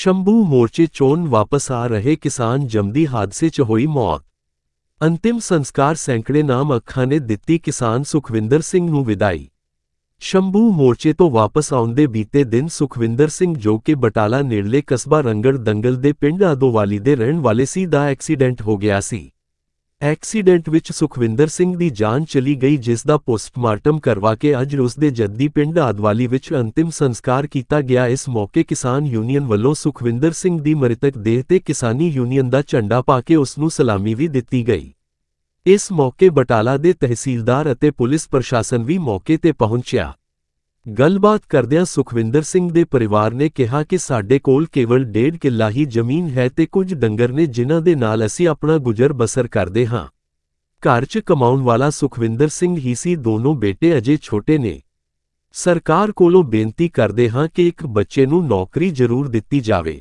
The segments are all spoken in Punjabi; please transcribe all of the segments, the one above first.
ਸ਼ੰਭੂ ਮੋਰਚੇ ਚੋਣ ਵਾਪਸ ਆ ਰਹੇ ਕਿਸਾਨ ਜੰਮਦੀ ਹਾਦਸੇ 'ਚ ਹੋਈ ਮੌਤ। ਅੰਤਿਮ ਸੰਸਕਾਰ ਸੈਂਕੜੇ ਨਾਮ ਅੱਖਾਂ ਨੇ ਦਿੱਤੀ ਕਿਸਾਨ ਸੁਖਵਿੰਦਰ ਸਿੰਘ ਨੂੰ ਵਿਦਾਈ। ਸ਼ੰਭੂ ਮੋਰਚੇ ਤੋਂ ਵਾਪਸ ਆਉਂਦੇ ਬੀਤੇ ਦਿਨ ਸੁਖਵਿੰਦਰ ਸਿੰਘ ਜੋ ਕਿ ਬਟਾਲਾ ਨੇੜਲੇ ਕਸਬਾ ਰੰਗੜ ਦੰਗਲ ਦੇ ਪਿੰਡ ਆਦੋਵਾਲੀ ਦੇ ਰਹਿਣ ਵਾਲੇ ਸੀ ਦਾ ਐਕਸੀਡੈਂਟ ਹੋ ਗਿਆ ਸੀ। ਐਕਸੀਡੈਂਟ ਵਿੱਚ ਸੁਖਵਿੰਦਰ ਸਿੰਘ ਦੀ ਜਾਨ ਚਲੀ ਗਈ, ਜਿਸ ਦਾ ਪੋਸਟਮਾਰਟਮ ਕਰਵਾ ਕੇ ਅੱਜ ਉਸ ਦੇ ਜੱਦੀ ਪਿੰਡ ਆਦਵਾਲੀ ਵਿੱਚ ਅੰਤਿਮ ਸੰਸਕਾਰ ਕੀਤਾ ਗਿਆ। ਇਸ ਮੌਕੇ ਕਿਸਾਨ ਯੂਨੀਅਨ ਵੱਲੋਂ ਸੁਖਵਿੰਦਰ ਸਿੰਘ ਦੀ ਮ੍ਰਿਤਕ ਦੇਹ ਤੇ ਕਿਸਾਨੀ ਯੂਨੀਅਨ ਦਾ ਝੰਡਾ ਪਾ ਕੇ ਉਸ ਨੂੰ ਸਲਾਮੀ ਵੀ ਦਿੱਤੀ ਗਈ। ਇਸ ਮੌਕੇ ਬਟਾਲਾ ਦੇ ਤਹਿਸੀਲਦਾਰ ਅਤੇ ਪੁਲਿਸ ਪ੍ਰਸ਼ਾਸਨ ਵੀ ਮੌਕੇ ਤੇ ਪਹੁੰਚਿਆ। ਗੱਲਬਾਤ ਕਰਦਿਆਂ ਸੁਖਵਿੰਦਰ ਸਿੰਘ ਦੇ ਪਰਿਵਾਰ ਨੇ ਕਿਹਾ ਕਿ ਸਾਡੇ ਕੋਲ ਕੇਵਲ ਡੇਢ ਕਿੱਲਾ ਹੀ ਜ਼ਮੀਨ ਹੈ ਤੇ ਕੁਝ ਡੰਗਰ ਨੇ ਜਿਨ੍ਹਾਂ ਦੇ ਨਾਲ ਅਸੀਂ ਆਪਣਾ ਗੁਜ਼ਰ ਬਸਰ ਕਰਦੇ ਹਾਂ। ਘਰ 'ਚ ਕਮਾਉਣ ਵਾਲਾ ਸੁਖਵਿੰਦਰ ਸਿੰਘ ਹੀ ਸੀ। ਦੋਨੋਂ ਬੇਟੇ ਅਜੇ ਛੋਟੇ ਨੇ। ਸਰਕਾਰ ਕੋਲੋਂ ਬੇਨਤੀ ਕਰਦੇ ਹਾਂ ਕਿ ਇੱਕ ਬੱਚੇ ਨੂੰ ਨੌਕਰੀ ਜ਼ਰੂਰ ਦਿੱਤੀ ਜਾਵੇ।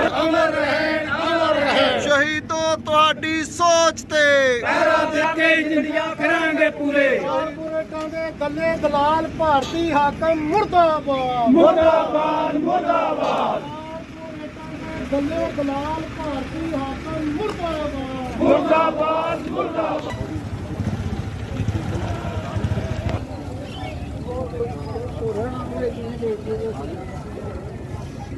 ਅਮਰ ਰਹੇ ਅਮਰ ਰਹੇ ਸ਼ਹੀਦੋ ਤੁਹਾਡੀ ਸੋਚ ਤੇ। ਪੈਰਾਂ ਦੇ ਕੇ ਜਿੰਦੀਆਂ ਕਰਾਂਗੇ ਪੂਰੇ। ਕਾਰਪੋਰੇਟਾਂ ਦੇ ਗੱਲੇ ਦਲਾਲ ਭਾਰਤੀ ਹਾਕਮ ਮੁਰਦਾਬਾਦ। ਮੁਰਦਾਬਾਦ ਮੁਰਦਾਬਾਦ। ਦੇ ਗੱਲੇ ਦਲਾਲ ਭਾਰਤੀ ਹਾਕਮ ਮੁਰਦਾਬਾਦ। ਮੁਰਦਾਬਾਦ ਮੁਰਦਾਬਾਦ। ਅੰਦਰੋਂ ਬੱਬਾ ਜੀ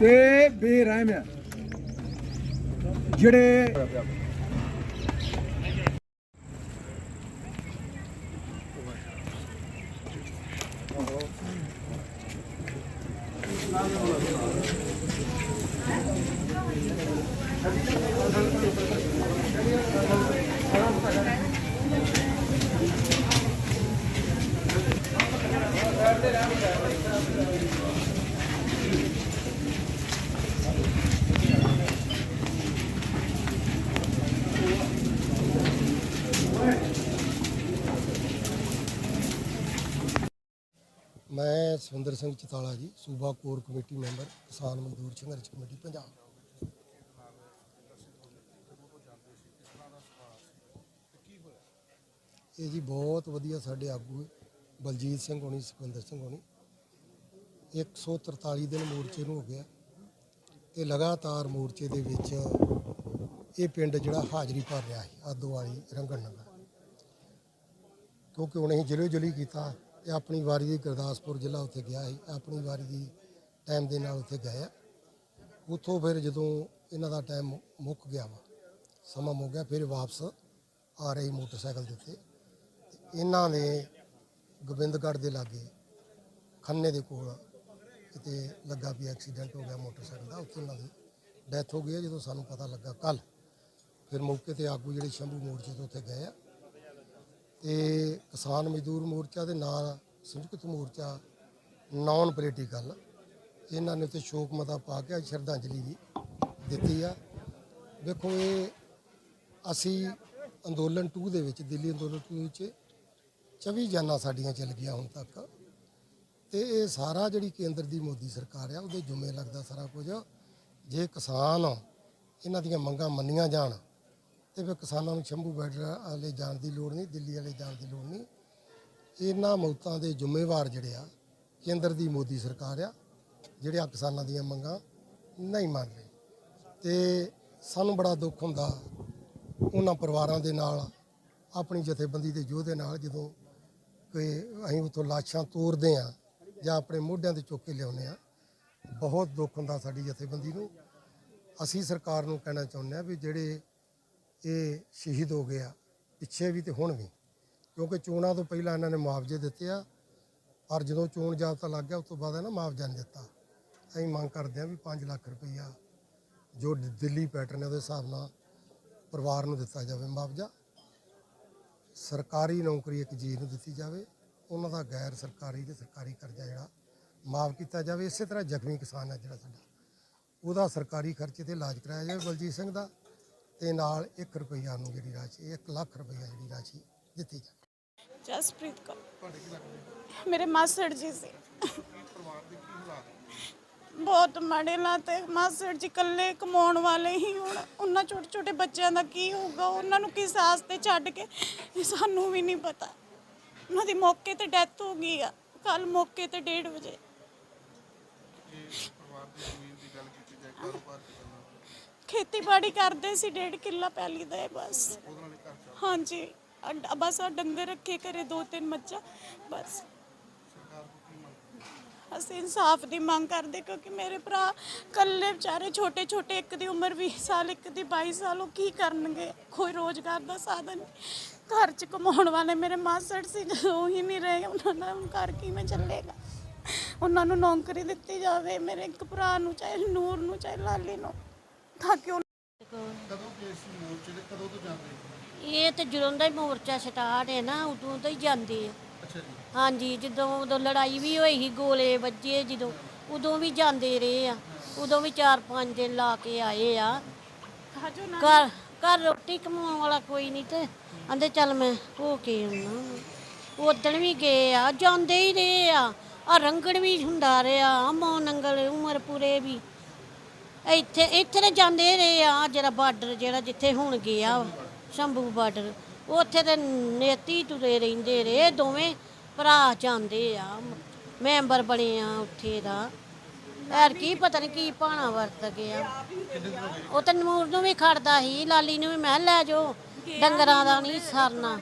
ਤੇ ਬੇਰਹਿਮ ਆ ਜਿਹੜੇ ਮੈਂ ਸੁਰਿੰਦਰ ਸਿੰਘ ਚਤਾਲਾ ਜੀ, ਸੂਬਾ ਕੋਰ ਕਮੇਟੀ ਮੈਂਬਰ, ਕਿਸਾਨ ਮਜ਼ਦੂਰ ਸੰਘਰਸ਼ ਕਮੇਟੀ, ਪੰਜਾਬ। ਇਹ ਜੀ ਬਹੁਤ ਵਧੀਆ ਸਾਡੇ ਆਗੂ ਹੈ ਬਲਜੀਤ ਸਿੰਘ ਹੋਣੀ, ਸੁਖਵਿੰਦਰ ਸਿੰਘ ਹੋਣੀ। 143 ਦਿਨ ਮੋਰਚੇ ਨੂੰ ਹੋ ਗਿਆ ਤੇ ਲਗਾਤਾਰ ਮੋਰਚੇ ਦੇ ਵਿੱਚ ਇਹ ਪਿੰਡ ਜਿਹੜਾ ਹਾਜ਼ਰੀ ਭਰ ਰਿਹਾ ਸੀ, ਆਦੋ ਵਾਲੀ ਰੰਗਣ ਨਗਰ। ਕਿਉਂਕਿ ਉਹਨੇ ਅਸੀਂ ਜ਼ਿਲ੍ਹੇ ਜਲੀ ਕੀਤਾ ਤੇ ਆਪਣੀ ਵਾਰੀ ਦੀ ਗੁਰਦਾਸਪੁਰ ਜ਼ਿਲ੍ਹਾ ਉੱਥੇ ਗਿਆ ਸੀ, ਆਪਣੀ ਵਾਰੀ ਦੀ ਟਾਈਮ ਦੇ ਨਾਲ ਉੱਥੇ ਗਏ ਆ। ਉੱਥੋਂ ਫਿਰ ਜਦੋਂ ਇਹਨਾਂ ਦਾ ਟਾਈਮ ਮੁੱਕ ਗਿਆ ਵਾ, ਸਮਾਂ ਮੁੱਕ ਗਿਆ, ਫਿਰ ਵਾਪਸ ਆ ਰਹੀ ਮੋਟਰਸਾਈਕਲ ਦੇ ਉੱਤੇ। ਇਹਨਾਂ ਨੇ ਗੋਬਿੰਦਗੜ੍ਹ ਦੇ ਲਾਗੇ ਖੰਨੇ ਦੇ ਕੋਲ ਕਿਤੇ ਲੱਗਾ ਵੀ ਐਕਸੀਡੈਂਟ ਹੋ ਗਿਆ ਮੋਟਰਸਾਈਕਲ ਦਾ, ਉੱਥੇ ਉਹਨਾਂ ਦੀ ਡੈਥ ਹੋ ਗਈ ਹੈ, ਜਦੋਂ ਸਾਨੂੰ ਪਤਾ ਲੱਗਾ ਕੱਲ ਫਿਰ ਮੌਕੇ ਤੇ ਆਗੂ ਜਿਹੜੇ ਸ਼ੰਭੂ ਮੋਰਚੇ ਤੋਂ ਉੱਥੇ ਗਏ ਆ। ਤੇ ਕਿਸਾਨ ਮਜ਼ਦੂਰ ਮੋਰਚਾ ਦੇ ਨਾਲ ਸੰਯੁਕਤ ਮੋਰਚਾ ਨਾਨ ਪੋਲੀਟੀਕਲ, ਇਹਨਾਂ ਨੇ ਤੇ ਸ਼ੋਕ ਮਤਾ ਪਾ ਕੇ ਅੱਜ ਸ਼ਰਧਾਂਜਲੀ ਵੀ ਦਿੱਤੀ ਆ। ਵੇਖੋ ਇਹ ਅਸੀਂ ਅੰਦੋਲਨ 2 ਦੇ ਵਿੱਚ, ਦਿੱਲੀ ਅੰਦੋਲਨ 2 ਵਿੱਚ 24 ਜਾਨਾਂ ਸਾਡੀਆਂ ਚੱਲ ਗਈਆਂ ਹੁਣ ਤੱਕ। ਤੇ ਇਹ ਸਾਰਾ ਜਿਹੜੀ ਕੇਂਦਰ ਦੀ ਮੋਦੀ ਸਰਕਾਰ ਆ, ਉਹਦੇ ਜੁਮੇ ਲੱਗਦਾ ਸਾਰਾ ਕੁਝ। ਜੇ ਕਿਸਾਨ ਇਹਨਾਂ ਦੀਆਂ ਮੰਗਾਂ ਮੰਨੀਆਂ ਜਾਣ, ਤੇ ਫਿਰ ਕਿਸਾਨਾਂ ਨੂੰ ਸ਼ੰਭੂ ਬਾਰਡਰ ਵਾਲੇ ਜਾਣ ਦੀ ਲੋੜ ਨਹੀਂ, ਦਿੱਲੀ ਵਾਲੇ ਜਾਣ ਦੀ ਲੋੜ ਨਹੀਂ। ਇਹਨਾਂ ਮੌਤਾਂ ਦੇ ਜ਼ਿੰਮੇਵਾਰ ਜਿਹੜੇ ਆ, ਕੇਂਦਰ ਦੀ ਮੋਦੀ ਸਰਕਾਰ ਆ ਜਿਹੜੇ ਆ ਕਿਸਾਨਾਂ ਦੀਆਂ ਮੰਗਾਂ ਨਹੀਂ ਮੰਨ ਰਹੇ। ਤੇ ਸਾਨੂੰ ਬੜਾ ਦੁੱਖ ਹੁੰਦਾ, ਉਹਨਾਂ ਪਰਿਵਾਰਾਂ ਦੇ ਨਾਲ, ਆਪਣੀ ਜਥੇਬੰਦੀ ਦੇ ਯੋਧੇ ਨਾਲ ਜਦੋਂ ਕਿ ਅਸੀਂ ਉਥੋਂ ਲਾਸ਼ਾਂ ਤੋਰਦੇ ਆ ਜਾਂ ਆਪਣੇ ਮੋਢਿਆਂ ਤੇ ਚੁੱਕ ਕੇ ਲਿਆਉਂਦੇ ਆ ਬਹੁਤ ਦੁੱਖ ਹੁੰਦਾ ਸਾਡੀ ਜਥੇਬੰਦੀ ਨੂੰ। ਅਸੀਂ ਸਰਕਾਰ ਨੂੰ ਕਹਿਣਾ ਚਾਹੁੰਦੇ ਆ ਵੀ ਜਿਹੜੇ ਇਹ ਸ਼ਹੀਦ ਹੋ ਗਏ ਆ, ਪਿੱਛੇ ਵੀ ਤੇ ਹੁਣ ਵੀ, ਕਿਉਂਕਿ ਚੋਣਾਂ ਤੋਂ ਪਹਿਲਾਂ ਇਹਨਾਂ ਨੇ ਮੁਆਵਜ਼ੇ ਦਿੱਤੇ ਆ। ਪਰ ਜਦੋਂ ਚੋਣ ਜਾਬਤਾ ਲੱਗ ਗਿਆ, ਉਸ ਤੋਂ ਬਾਅਦ ਇਹਨਾਂ ਮੁਆਵਜ਼ਾ ਨਹੀਂ ਦਿੱਤਾ। ਅਸੀਂ ਮੰਗ ਕਰਦੇ ਹਾਂ ਵੀ 5 ਲੱਖ ਰੁਪਈਆ ਜੋ ਦਿੱਲੀ ਪੈਟਰਨ ਹੈ, ਉਹਦੇ ਹਿਸਾਬ ਨਾਲ ਪਰਿਵਾਰ ਨੂੰ ਦਿੱਤਾ ਜਾਵੇ ਮੁਆਵਜ਼ਾ। ਸਰਕਾਰੀ ਨੌਕਰੀ ਇੱਕ ਜੀ ਨੂੰ ਦਿੱਤੀ ਜਾਵੇ ਉਹਨਾਂ ਦਾ ਗੈਰ ਸਰਕਾਰੀ ਤੇ ਸਰਕਾਰੀ ਕਰਜ਼ਾ ਜਿਹੜਾ ਮਾਫ ਕੀਤਾ ਜਾਵੇ ਇਸੇ ਤਰ੍ਹਾਂ ਜ਼ਖਮੀ ਕਿਸਾਨ ਹੈ ਜਿਹੜਾ ਸਾਡਾ। ਉਹਦਾ ਸਰਕਾਰੀ ਖਰਚੇ ਤੇ ਇਲਾਜ ਕਰਾਇਆ ਜਾਵੇ ਬਲਜੀਤ ਸਿੰਘ ਦਾ ਤੇ ਨਾਲ 1 ਰੁਪਈਆ ਨੂੰ ਜਿਹੜੀ ਰਾਸ਼ੀ 1 ਲੱਖ ਰੁਪਈਆ ਜਿਹੜੀ ਰਾਸ਼ੀ ਦਿੱਤੀ ਜਾਵੇ। ਜਸਪ੍ਰੀਤ ਕੌਰ। ਮੇਰੇ ਮਾਸੜ ਜੀ ਸੀ। ਬਹੁਤ ਮਾੜੇ ਹਾਲਾਤ ਹੈ ਮਾਸੜ ਜੀ ਇਕੱਲੇ ਕਮਾਉਣ ਵਾਲੇ ਹੀ ਹੁਣ। ਉਹਨਾਂ ਛੋਟੇ ਛੋਟੇ ਬੱਚਿਆਂ ਦਾ ਕੀ ਹੋਊਗਾ? ਉਹਨਾਂ ਨੂੰ ਕਿਸ ਆਸ ਤੇ ਛੱਡ ਕੇ? ਇਹ ਸਾਨੂੰ ਵੀ ਨਹੀਂ ਪਤਾ। ਉਹਨਾਂ ਦੀ ਮੌਕੇ ਤੇ ਡੈਥ ਹੋ ਗਈ ਆ। ਕੱਲ ਮੌਕੇ ਤੇ 1:30 ਵਜੇ। ਖੇਤੀਬਾੜੀ ਕਰਦੇ ਸੀ, ਡੇਢ ਕਿੱਲਾ ਪੈਲੀ ਦਾ ਹੈ ਬਸ। ਹਾਂਜੀ। ਬਸ ਆ ਡੰਗਰ ਰੱਖੇ ਘਰੇ ਦੋ ਤਿੰਨ ਮੱਝਾਂ, ਬਸ। ਅਸੀਂ ਇਨਸਾਫ ਦੀ ਮੰਗ ਕਰਦੇ ਕਿਉਂਕਿ ਮੇਰੇ ਭਰਾ ਕੱਲੇ ਵਿਚਾਰੇ ਛੋਟੇ ਛੋਟੇ ਇੱਕ ਦੀ ਉਮਰ 20 ਸਾਲ ਇੱਕ ਦੀ 22 ਸਾਲ ਉਹ ਕੀ ਕਰਨਗੇ? ਕੋਈ ਰੋਜ਼ਗਾਰ ਦਾ ਸਾਧਨ ਨਹੀਂ। ਘਰ ਚ ਕਮਾਉਣ ਵਾਲੇ ਮੇਰੇ ਮਾਸੜ ਸੀ ਉਹ ਹੀ ਨਹੀਂ ਰਹੇ ਉਹਨਾਂ ਦਾ ਹੁਣ ਘਰ ਕਿਵੇਂ ਚੱਲੇਗਾ? ਉਹਨਾਂ ਨੂੰ ਨੌਕਰੀ ਦਿੱਤੀ ਜਾਵੇ ਮੇਰੇ ਇੱਕ ਭਰਾ ਨੂੰ ਚਾਹੇ ਨੂਰ ਨੂੰ ਚਾਹੇ ਲਾਲੀ ਨੂੰ ਤਾਂ ਕਿ ਉਹ ਇਹ ਤੇ ਜਦੋਂ ਦਾ ਹੀ ਮੋਰਚਾ ਸਟਾਰਟ ਹੈ ਨਾ ਉਦੋਂ ਤੋਂ ਹੀ ਜਾਂਦੇ ਆ। ਹਾਂਜੀ ਜਦੋਂ ਉਦੋਂ ਲੜਾਈ ਵੀ ਹੋਈ ਸੀ ਗੋਲੇ ਵੱਜੇ ਜਦੋਂ ਉਦੋਂ ਵੀ ਜਾਂਦੇ ਰਹੇ ਆ। ਉਦੋਂ ਵੀ 4-5 ਦਿਨ ਲਾ ਕੇ ਆਏ ਆ। ਘਰ ਘਰ ਰੋਟੀ ਕਮਾਉਣ ਵਾਲਾ ਕੋਈ ਨਹੀਂ ਤੇ ਆਂਦੇ ਚੱਲ ਮੈਂ ਹੋ ਕੇ ਆਉਣਾ ਉਦਣ ਵੀ ਗਏ ਆ ਜਾਂਦੇ ਹੀ ਰਹੇ ਆ। ਆ ਰੰਗੜ ਵੀ ਹੁੰਦਾ ਰਿਹਾ ਮੌ ਨੰਗਲ ਉਮਰ ਪੂਰੇ ਵੀ। ਇੱਥੇ ਇੱਥੇ ਤੇ ਜਾਂਦੇ ਰਹੇ ਆ ਜਿਹੜਾ ਬਾਰਡਰ ਜਿਹੜਾ ਜਿੱਥੇ ਹੁਣ ਗਿਆ ਸ਼ੰਭੂ ਬਾਰਡਰ। ਉੱਥੇ ਤੇ ਨੇਤੀ ਤੁਰੇ ਰਹਿੰਦੇ ਰਹੇ ਦੋਵੇਂ ਭਰਾ ਜਾਂਦੇ ਆ। ਮੈਂਬਰ ਬਣੇ ਆ ਉੱਥੇ ਦਾ। ਐਰ ਕੀ ਪਤਾ ਨਹੀਂ ਕੀ ਪਾਣਾ ਵਰਤ ਗਿਆ। ਉਹ ਤੇ ਨੂਰ ਨੂੰ ਵੀ ਖੜਦਾ ਸੀ, ਲਾਲੀ ਨੂੰ ਵੀ ਮੈਂ ਲੈ ਜਾਓ, ਡੰਗਰਾਂ ਦਾ ਨਹੀਂ ਸਰਨਾ।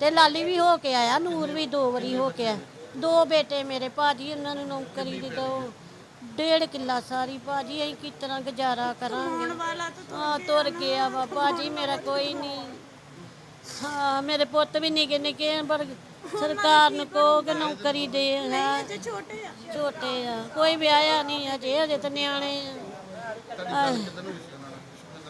ਤੇ ਲਾਲੀ ਵੀ ਹੋ ਕੇ ਆਇਆ, ਨੂਰ ਵੀ ਦੋ ਵਾਰੀ ਹੋ ਕੇ ਆਇਆ। ਦੋ ਬੇਟੇ ਮੇਰੇ ਭਾਜੀ, ਉਹਨਾਂ ਨੂੰ ਨੌਕਰੀ ਦੇ ਦੋ। ਡੇਢ ਕਿੱਲਾ ਸਾਰੀ ਭਾਜੀ, ਅਸੀਂ ਕਿਸ ਤਰ੍ਹਾਂ ਗੁਜ਼ਾਰਾ ਕਰਾਂਗੇ? ਹਾਂ ਤੁਰ ਗਿਆ ਵਾ, ਭਾਜੀ, ਮੇਰਾ ਕੋਈ ਨਹੀਂ ਹਾਂ ਮੇਰੇ ਪੁੱਤ ਵੀ ਨਿੱਕੇ ਨਿੱਕੇ ਆ, ਪਰ ਸਰਕਾਰ ਨੂੰ ਕਹੋ ਕਿ ਨੌਕਰੀ ਦੇ ਹੈ ਛੋਟੇ ਆ। ਛੋਟੇ ਆ। ਕੋਈ ਵਿਆਹਿਆ ਨਹੀਂ ਅਜੇ ਅਜੇ ਤਾਂ ਨਿਆਣੇ ਆ। ਆਹ,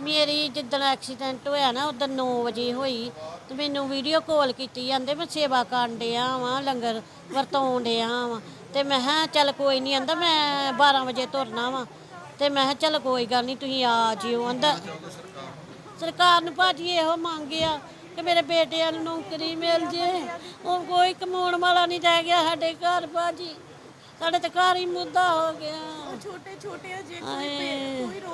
ਮੇਰੀ ਜਿੱਦਣ ਐਕਸੀਡੈਂਟ ਹੋਇਆ ਨਾ ਉਦੋਂ 9 ਵਜੇ ਹੋਈ ਤੇ ਮੈਨੂੰ ਵੀਡੀਓ ਕਾਲ ਕੀਤੀ ਜਾਂਦੇ ਮੈਂ ਸੇਵਾ ਕਰਨ ਡਿਆ ਵਾਂ ਲੰਗਰ ਵਰਤਾਉਣ ਡਿਆ ਵਾਂ। ਤੇ ਮੈਂ ਕਿਹਾ ਚੱਲ ਕੋਈ ਨਹੀਂ ਆਂਦਾ ਮੈਂ 12 ਵਜੇ ਤੁਰਨਾ ਵਾਂ। ਤੇ ਮੈਂ ਕਿਹਾ ਚੱਲ ਕੋਈ ਗੱਲ ਨਹੀਂ ਤੁਸੀਂ ਆ ਜਿਓ ਆਂਦਾ। ਸਰਕਾਰ ਨੂੰ। ਭਾਜੀ ਇਹੋ ਮੰਗਿਆ ਕਿ ਮੇਰੇ ਬੇਟਿਆਂ ਨੂੰ ਨੌਕਰੀ ਮਿਲ ਜੇ। ਉਹ ਕੋਈ ਕਮਾਉਣ ਵਾਲਾ ਨਹੀਂ ਰਹਿ ਗਿਆ ਸਾਡੇ ਘਰ ਭਾਜੀ ਸਾਡੇ ਤੇ ਘਰ ਹੀ ਮੁੱਦਾ ਹੋ ਗਿਆ। ਛੋਟੇ ਛੋਟੇ ਅਜੇ। ਕੋਈ